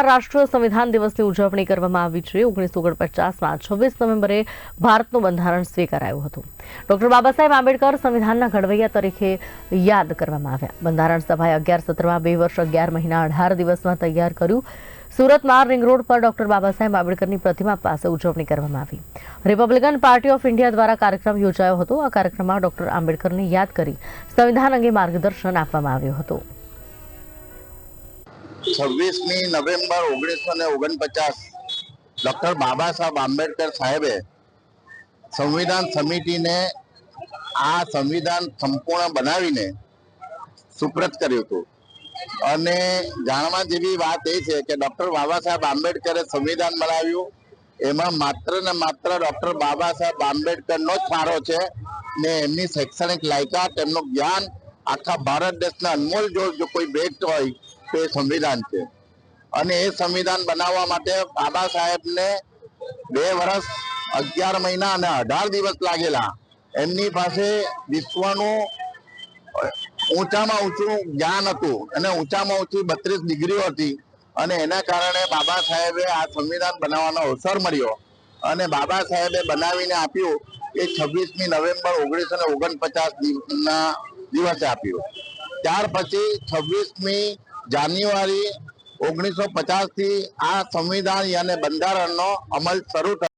રાષ્ટ્રીય સંવિધાન દિવસની ઉજવણી કરવામાં આવી છે. ઓગણીસો ઓગણપચાસમાં છવ્વીસ નવેમ્બરે ભારતનું બંધારણ સ્વીકારાયું હતું. ડોક્ટર બાબા આંબેડકર સંવિધાનના ઘડવૈયા તરીકે યાદ કરવામાં આવ્યા. બંધારણ સભાએ અગિયાર સત્રમાં બે વર્ષ અગિયાર મહિના અઢાર દિવસમાં તૈયાર કર્યું. સુરતમાં રિંગ રોડ પર ડોક્ટર બાબા સાહેબ આંબેડકરની પ્રતિમા પાસે ઉજવણી કરવામાં આવી. રિપબ્લિકન પાર્ટી ઓફ ઇન્ડિયા દ્વારા કાર્યક્રમ યોજાયો હતો. આ કાર્યક્રમમાં ડોક્ટર આંબેડકરને યાદ કરી સંવિધાન અંગે માર્ગદર્શન આપવામાં આવ્યું હતું. છવ્વીસમી નવેમ્બર ઓગણીસો ને ઓગણપચાસ ડૉક્ટર બાબા સાહેબ આંબેડકર સાહેબે સંવિધાન સમિતિને આ સંવિધાન સંપૂર્ણ બનાવીને સુપ્રત કર્યું હતું. અને જાણવા જેવી વાત એ છે કે ડૉક્ટર બાબા સાહેબ આંબેડકરે સંવિધાન બનાવ્યું. એમાં માત્ર ને માત્ર ડૉક્ટર બાબા સાહેબ આંબેડકરનો જ ફાળો છે ને એમની શૈક્ષણિક લાયકાત, એમનું જ્ઞાન આખા ભારત દેશના અનમોલ જો કોઈ ભેટ હોય તો સંવિધાન છે. અને એ સંવિધાન બનાવવા માટે બાબા સાહેબને બે વર્ષ અગિયાર મહિના અને અઢાર દિવસ લાગેલા. એમની પાસે વિશ્વનું ઊંચામાં ઊંચું જ્ઞાન હતું અને ઊંચામાં ઊંચી બત્રીસ ડિગ્રીઓ હતી અને એના કારણે બાબા સાહેબે આ સંવિધાન બનાવવાનો અવસર મળ્યો. અને બાબા સાહેબે બનાવીને આપ્યું એ છવ્વીસમી નવેમ્બર ઓગણીસો ને ઓગણપચાસ દિવસના દિવસે આપ્યું. ત્યાર પછી છવ્વીસમી જાન્યુઆરી ઓગણીસો પચાસથી આ સંવિધાન અને બંધારણનો અમલ શરૂ થયો.